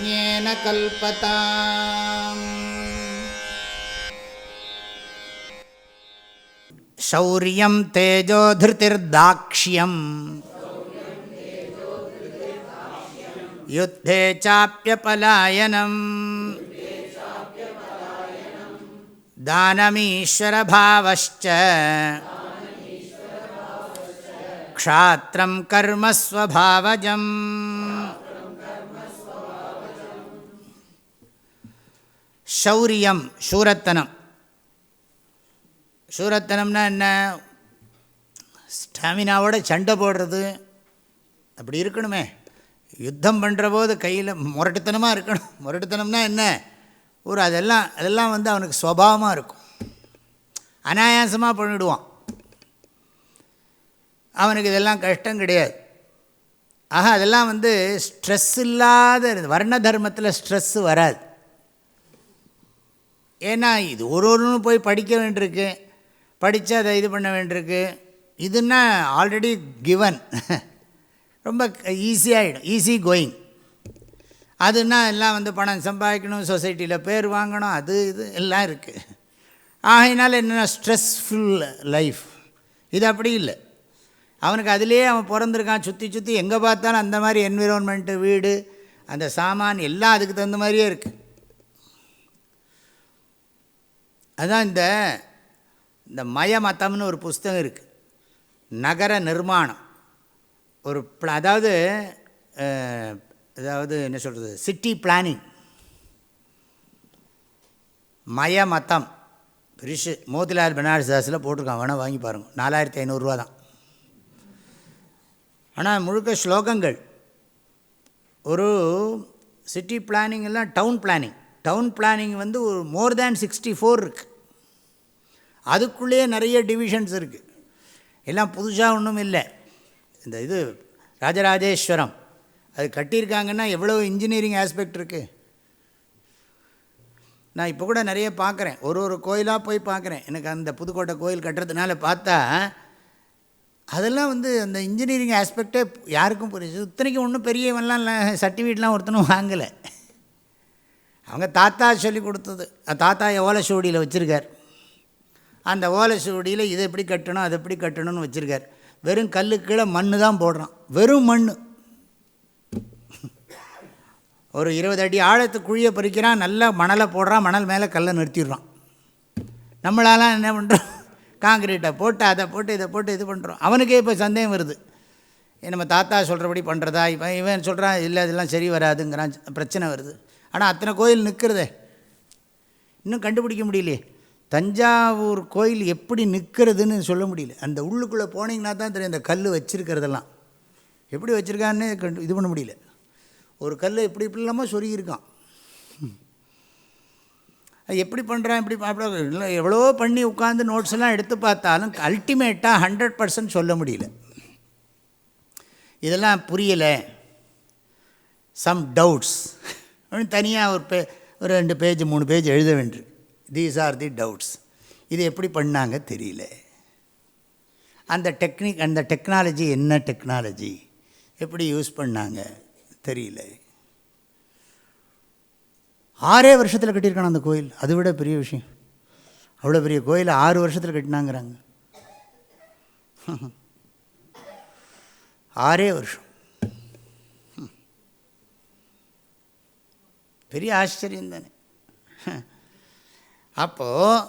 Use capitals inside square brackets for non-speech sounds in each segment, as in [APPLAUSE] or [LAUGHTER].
ज्ञेन कल्पता शौर्यं तेजो धृतिर्दाक्ष्यम् युद्धे चाप्यपलायनम्। दानमीश्वरभावश्च। क्षात्रं कर्म ஷௌரியம் சூரத்தனம். சூரத்தனம்னா என்ன? ஸ்டாமினாவோட சண்டை போடுறது. அப்படி இருக்கணுமே. யுத்தம் பண்ணுற போது கையில் முரட்டுத்தனமாக இருக்கணும். முரட்டுத்தனம்னா என்ன? ஒரு அதெல்லாம் அதெல்லாம் வந்து அவனுக்கு சுவாவமாக இருக்கும். அனாயாசமாக பண்ணிவிடுவான் அவனுக்கு இதெல்லாம் கஷ்டம் கிடையாது. ஆக அதெல்லாம் வந்து ஸ்ட்ரெஸ் இல்லாத வர்ண தர்மத்தில் ஸ்ட்ரெஸ்ஸு வராது. ஏன்னா இது ஒரு ஒன்று போய் படிக்க வேண்டியிருக்கு படித்து அதை இது பண்ண வேண்டியிருக்கு. இதுன்னா ஆல்ரெடி கிவன் [LAUGHS] ரொம்ப ஈஸியாகிடும் ஈஸி கோயிங் அதுனா எல்லாம் வந்து பணம் சம்பாதிக்கணும் சொசைட்டியில் பேர் வாங்கணும் அது இது எல்லாம் இருக்குது ஆகையினால என்னென்னா ஸ்ட்ரெஸ்ஃபுல் லைஃப் இது அப்படி இல்லை. அவனுக்கு அதிலே அவன் பிறந்திருக்கான் சுற்றி சுற்றி எங்கே பார்த்தாலும் அந்த மாதிரி என்விரான்மெண்ட்டு வீடு அந்த சாமான் எல்லாம் அதுக்கு தகுந்த மாதிரியே இருக்குது அதுதான் இந்த இந்த மயமத்தம்னு ஒரு புஸ்தகம் இருக்குது நகர நிர்மாணம். ஒரு அதாவது அதாவது என்ன சொல்கிறது சிட்டி பிளானிங் மயமத்தம் பிரிஷு மோதிலால் பனாரஸ் போட்டிருக்கான். வேணால் வாங்கி பாருங்கள் நாலாயிரத்தி ஐநூறுரூவா தான். ஆனால் முழுக்க ஸ்லோகங்கள். ஒரு சிட்டி பிளானிங் எல்லாம் டவுன் பிளானிங் டவுன் பிளானிங் வந்து ஒரு மோர் தேன் சிக்ஸ்டி ஃபோர் இருக்குது அதுக்குள்ளேயே நிறைய டிவிஷன்ஸ் இருக்குது எல்லாம் புதுசாக ஒன்றும் இல்லை. இந்த இது ராஜராஜேஸ்வரம். அது கட்டியிருக்காங்கன்னா எவ்வளோ இன்ஜினியரிங் ஆஸ்பெக்ட் இருக்குது நான் இப்போ கூட நிறைய பார்க்குறேன் ஒரு ஒரு கோயிலாக போய் பார்க்குறேன் எனக்கு அந்த புதுக்கோட்டை கோயில் கட்டுறதுனால பார்த்தா அதெல்லாம் வந்து அந்த இன்ஜினியரிங் ஆஸ்பெக்டே யாருக்கும் புரியுது. இத்தனைக்கும் ஒன்றும் பெரியவன்லாம் இல்லை. சர்டிஃபிகேட்லாம் ஒருத்தனும் வாங்கலை. அவங்க தாத்தா சொல்லி கொடுத்தது. தாத்தா எவ்வளோ சூடியில் வச்சுருக்கார்? அந்த ஓலை சுவடியில் இதை எப்படி கட்டணும் அதை எப்படி கட்டணும்னு வச்சுருக்கார். வெறும் கல்லு கீழே மண் தான் போடுறான். வெறும் மண் ஒரு இருபது அடி ஆழத்து குழியை பறிக்கிறான் நல்லா மணலை போடுறான் மணல் மேலே கல்லை நிறுத்திடுறான். நம்மளாலாம் என்ன பண்ணுறோம் காங்கிரீட்டை போட்டு அதை போட்டு இதை போட்டு இது பண்ணுறோம் அவனுக்கே இப்போ சந்தேகம் வருது. நம்ம தாத்தா சொல்கிறபடி பண்ணுறதா இவன் இவன் சொல்கிறான் இல்லை இதெல்லாம் சரி வராதுங்கிறான். பிரச்சனை வருது. ஆனால் அத்தனை கோயில் நிற்கிறதே இன்னும் கண்டுபிடிக்க முடியலையே. தஞ்சாவூர் கோயில் எப்படி நிற்கிறதுன்னு சொல்ல முடியல. அந்த உள்ளுக்குள்ளே போனீங்கன்னா தான் தெரியும் அந்த கல் வச்சுருக்கிறதெல்லாம். எப்படி வச்சுருக்கான்னு கண்டு இது பண்ண முடியல. ஒரு கல் எப்படி இப்படி இல்லாமல் சொருகியிருக்கான். அது எப்படி பண்ணுறான் இப்படி இல்லை எவ்வளோ பண்ணி உட்காந்து நோட்ஸ் எல்லாம் எடுத்து பார்த்தாலும் அல்டிமேட்டாக ஹண்ட்ரட் பர்சன்ட் சொல்ல முடியல. இதெல்லாம் புரியலை. சம் டவுட்ஸ் தனியாக ஒரு பே ஒரு ரெண்டு பேஜ் மூணு பேஜ் எழுத வேண்டியிருக்கு. தீஸ் ஆர் தி டவுட்ஸ் இது எப்படி பண்ணாங்க தெரியல. அந்த டெக்னிக் அந்த டெக்னாலஜி என்ன டெக்னாலஜி எப்படி யூஸ் பண்ணாங்க தெரியல. ஆறே வருஷத்தில் கட்டியிருக்கான அந்த கோயில். அதை விட பெரிய விஷயம். அவ்வளோ பெரிய கோயில் ஆறு வருஷத்தில் கட்டினாங்கிறாங்க. [LAUGHS] ஆறே வருஷம். [LAUGHS] பெரிய ஆச்சரியம் தானே. அப்போது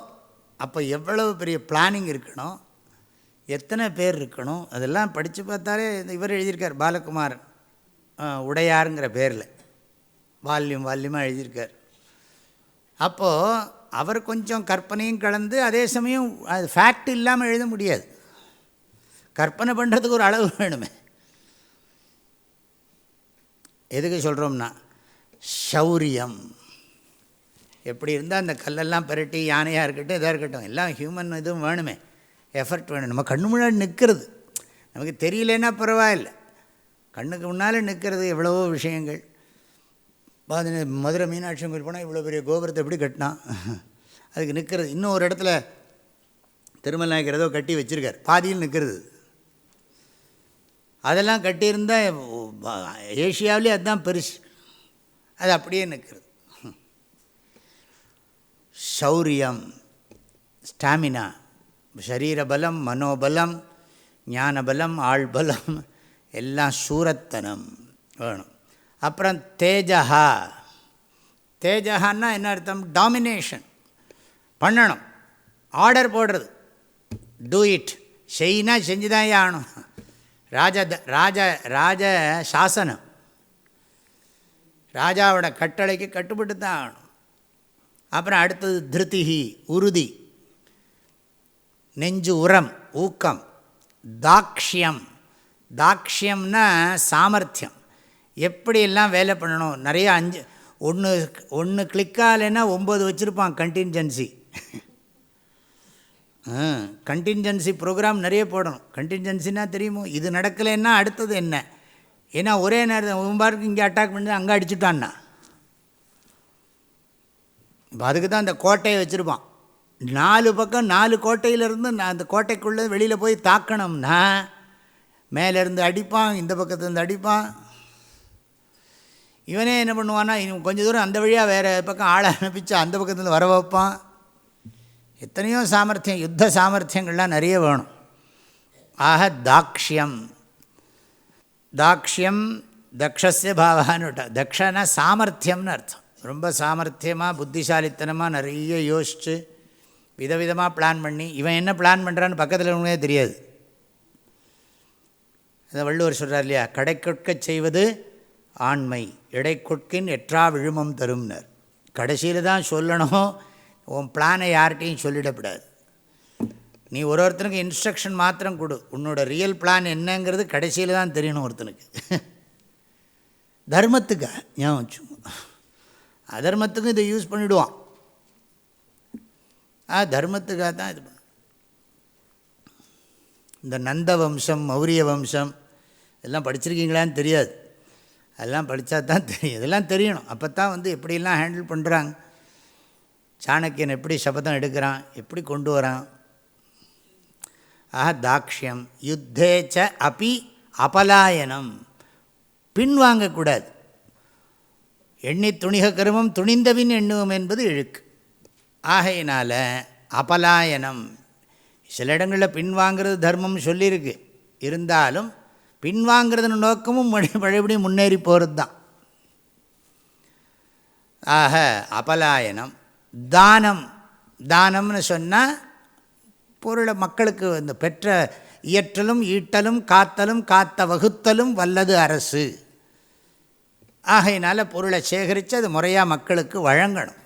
அப்போ எவ்வளவு பெரிய பிளானிங் இருக்கணும்? எத்தனை பேர் இருக்கணும்? அதெல்லாம் படித்து பார்த்தாலே இவர் எழுதியிருக்கார் பாலகுமார் உடையாருங்கிற பேரில். வால்யூம் வால்யூமாக எழுதியிருக்கார். அப்போது அவர் கொஞ்சம் கற்பனையும் கலந்து அதே சமயம் அது ஃபேக்ட் இல்லாமல் எழுத முடியாது. கற்பனை பண்ணுறதுக்கு ஒரு அளவு வேணுமே. எதுக்கு சொல்கிறோம்னா ஷௌரியம். எப்படி இருந்தால் அந்த கல்லெல்லாம் பரட்டி யானையாக இருக்கட்டும் இதாக இருக்கட்டும் எல்லாம் ஹியூமன் இதுவும் வேணுமே. எஃபர்ட் வேணும். நம்ம கண்ணு முன்னாடி நிற்கிறது நமக்கு தெரியலன்னா பரவாயில்ல. கண்ணுக்கு முன்னால் நிற்கிறது எவ்வளவோ விஷயங்கள். மதுரை மீனாட்சி கோயில் போனால் இவ்வளோ பெரிய கோபுரத்தை எப்படி கட்டினான்? [LAUGHS] அதுக்கு நிற்கிறது இன்னும் ஒரு இடத்துல திருமல் நாயக்கர் ஏதோ கட்டி வச்சுருக்கார். பாதியில் நிற்கிறது அதெல்லாம் கட்டியிருந்தால் ஏஷியாவிலே அதுதான் பெருசு. அது அப்படியே நிற்கிறது சௌரியம் ஸ்டாமினா சரீரபலம் மனோபலம் ஞானபலம் ஆள்பலம் எல்லாம் சூரத்தனம் வேணும். அப்புறம் தேஜகா தேஜகான்னா என்ன அர்த்தம்? டாமினேஷன் பண்ணணும். ஆர்டர் போடுறது. டூ இட் செய்யினா செஞ்சு தான் ஆகணும். ராஜ ராஜ ராஜ சாசனம். ராஜாவோட கட்டளைக்கு கட்டுப்பட்டு தான் ஆகணும். அப்புறம் அடுத்தது திருத்திகி உறுதி நெஞ்சு உரம் ஊக்கம். தாக்ஷியம். தாக்ஷியம்னா சாமர்த்தியம். எப்படியெல்லாம் வேலை பண்ணணும்? நிறையா அஞ்சு ஒன்று ஒன்று கிளிக்காலேன்னா ஒம்பது வச்சுருப்பான் கண்டின்ஜென்சி கண்டின்ஜென்சி ப்ரோக்ராம் நிறைய போடணும். கண்டின்ஜென்சின்னா தெரியுமோ? இது நடக்கலைன்னா அடுத்தது என்ன? ஏன்னா ஒரே நேரத்தில் ஒம்பாருக்கு இங்கே அட்டாக் பண்ணி அங்கே அடிச்சுட்டான்னா. அதுக்கு தான் அந்த கோட்டையை வச்சுருப்பான். நாலு பக்கம் நாலு கோட்டையிலேருந்து நான் அந்த கோட்டைக்குள்ளே வெளியில் போய் தாக்கணும்னா மேலேருந்து அடிப்பான் இந்த பக்கத்துலேருந்து அடிப்பான். இவனே என்ன பண்ணுவான்னா இவன் கொஞ்சம் தூரம் அந்த வழியாக வேறு பக்கம் ஆளை அனுப்பிச்சு அந்த பக்கத்துலேருந்து வர வைப்பான். எத்தனையோ சாமர்த்தியம் யுத்த சாமர்த்தியங்கள்லாம் நிறைய வேணும். ஆக தாக்ஷியம். தாக்ஷியம் தக்ஷஸ்ய பாவான்னு விட்டா தக்ஷனா சாமர்த்தியம்னு அர்த்தம். ரொம்ப சாமர்த்தியமாக புத்திசாலித்தனமாக நிறைய யோசித்து விதவிதமாக பிளான் பண்ணி இவன் என்ன பிளான் பண்ணுறான்னு பக்கத்தில் உனே தெரியாது. இந்த வள்ளுவர் சொல்கிறார் இல்லையா? கடை செய்வது ஆண்மை இடைக்கொட்கின் கொட்கின் எற்றா விழுமம் தரும்னர். கடைசியில் தான் சொல்லணும் உன் பிளானை யார்கிட்டையும் சொல்லிடக்கூடாது நீ ஒரு ஒருத்தனுக்கு இன்ஸ்ட்ரக்ஷன் மாத்திரம் கொடு. உன்னோட ரியல் பிளான் என்னங்கிறது கடைசியில் தான் தெரியணும் ஒருத்தனுக்கு. [LAUGHS] தர்மத்துக்கா ஞாபகம் வச்சுக்கோ. அதர்மத்துக்கும் இதை யூஸ் பண்ணிவிடுவான் ஆ தர்மத்துக்காக தான் இது பண்ணும் இந்த நந்த வம்சம் மௌரிய வம்சம் இதெல்லாம் படிச்சிருக்கீங்களான்னு தெரியாது. அதெல்லாம் படித்தா தான் தெரியும். இதெல்லாம் தெரியணும். அப்போ தான் வந்து எப்படிலாம் ஹேண்டில் பண்ணுறாங்க சாணக்கியன் எப்படி சபதம் எடுக்கிறான்? எப்படி கொண்டு வரான்? ஆஹ தாக்ஷியம். யுத்தேச்ச அப்பி அபலாயனம். பின்வாங்கக்கூடாது. எண்ணி துணிக கருமம் துணிந்தவின் எண்ணுவோம் என்பது இழுக்கு. ஆகையினால் அபலாயனம். சில இடங்களில் பின்வாங்கிறது தர்மம் சொல்லியிருக்கு இருந்தாலும் பின்வாங்கிறது நோக்கமும் மறுபடியும் முன்னேறி போகிறது தான் ஆக அபலாயனம். தானம். தானம்னு சொன்னால் பொருளை மக்களுக்கு இந்த பெற்ற இயற்றலும் ஈட்டலும் காத்தலும் காத்த வகுத்தலும் வல்லது அரசு. ஆகையினால் பொருளை சேகரித்து அது முறையாக மக்களுக்கு வழங்கணும்.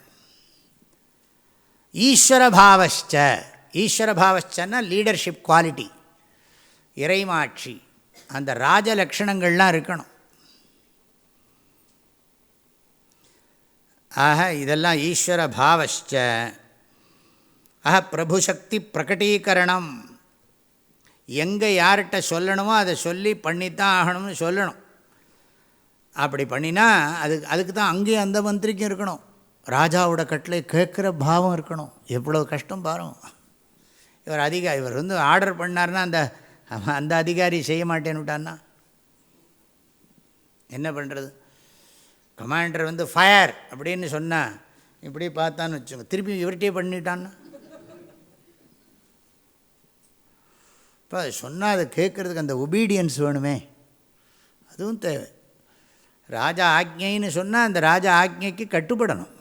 ஈஸ்வரபாவச்ச ஈஸ்வரபாவச்சன்னா லீடர்ஷிப் குவாலிட்டி இறைமாட்சி அந்த ராஜ லக்ஷணங்கள்லாம் இருக்கணும். ஆக இதெல்லாம் ஈஸ்வர பாவச்ச ஆக பிரபுசக்தி பிரகட்டீகரணம் எங்கே யார்கிட்ட சொல்லணுமோ அதை சொல்லி பண்ணித்தான் ஆகணும்னு சொல்லணும். அப்படி பண்ணினா அதுக்கு அதுக்கு தான் அங்கேயும் அந்த மந்திரிக்கும் இருக்கணும். ராஜாவோட கட்டளை கேட்குற பாவம் இருக்கணும். எவ்வளோ கஷ்டம் பாரும். இவர் அதிகாரி இவர் வந்து ஆர்டர் பண்ணார்னா அந்த அந்த அதிகாரி செய்ய மாட்டேன்னு விட்டான்னா என்ன பண்ணுறது கமாண்டர் வந்து ஃபயர் அப்படின்னு சொன்னால் இப்படி பார்த்தான்னு வச்சுக்கோங்க. திருப்பி இவர்கிட்டே பண்ணிட்டான்னா? இப்போ சொன்னால் அதை கேட்குறதுக்கு அந்த ஒபீடியன்ஸ் வேணுமே. அதுவும் தேவை. ராஜா ஆக்ஞைன்னு சொன்னால் அந்த ராஜா ஆக்ஞைக்கு கட்டுப்படணும்.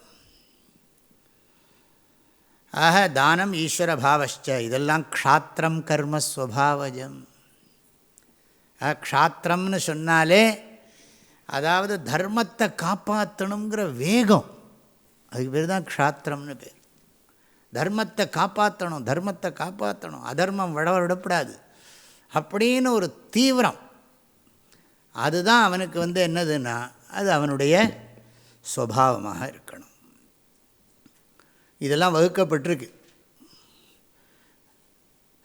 ஆக தானம் ஈஸ்வர பாவச்ச இதெல்லாம் க்ஷாத்திரம் கர்மஸ்வபாவஜம் ஆக க்ஷாத்திரம்னு சொன்னாலே அதாவது தர்மத்தை காப்பாற்றணுங்கிற வேகம். அதுக்கு பேர் தான் க்ஷாத்திரம்னு பேர். தர்மத்தை காப்பாற்றணும் தர்மத்தை காப்பாற்றணும் அதர்மம் விட விடப்படாது. அப்படின்னு ஒரு தீவிரம். அதுதான் அவனுக்கு வந்து என்னதுன்னா அது அவனுடைய சுவாவமாக இருக்கணும். இதெல்லாம் வகுக்கப்பட்டிருக்கு.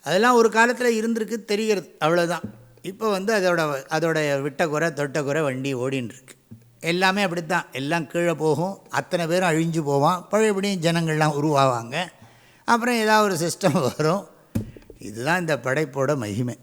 அதெல்லாம் ஒரு காலத்தில் இருந்திருக்கு தெரிகிறது அவ்வளோதான் இப்போ வந்து அதோட அதோடைய விட்ட குறை தொட்ட குறை வண்டி ஓடின்னு எல்லாமே அப்படி தான் எல்லாம் கீழே போகும். அத்தனை பேரும் அழிஞ்சு போவான். பழையபடியும் ஜனங்கள்லாம் உருவாவாங்க. அப்புறம் ஏதாவது ஒரு சிஸ்டம் வரும். இதுதான் இந்த படைப்போட மகிமை.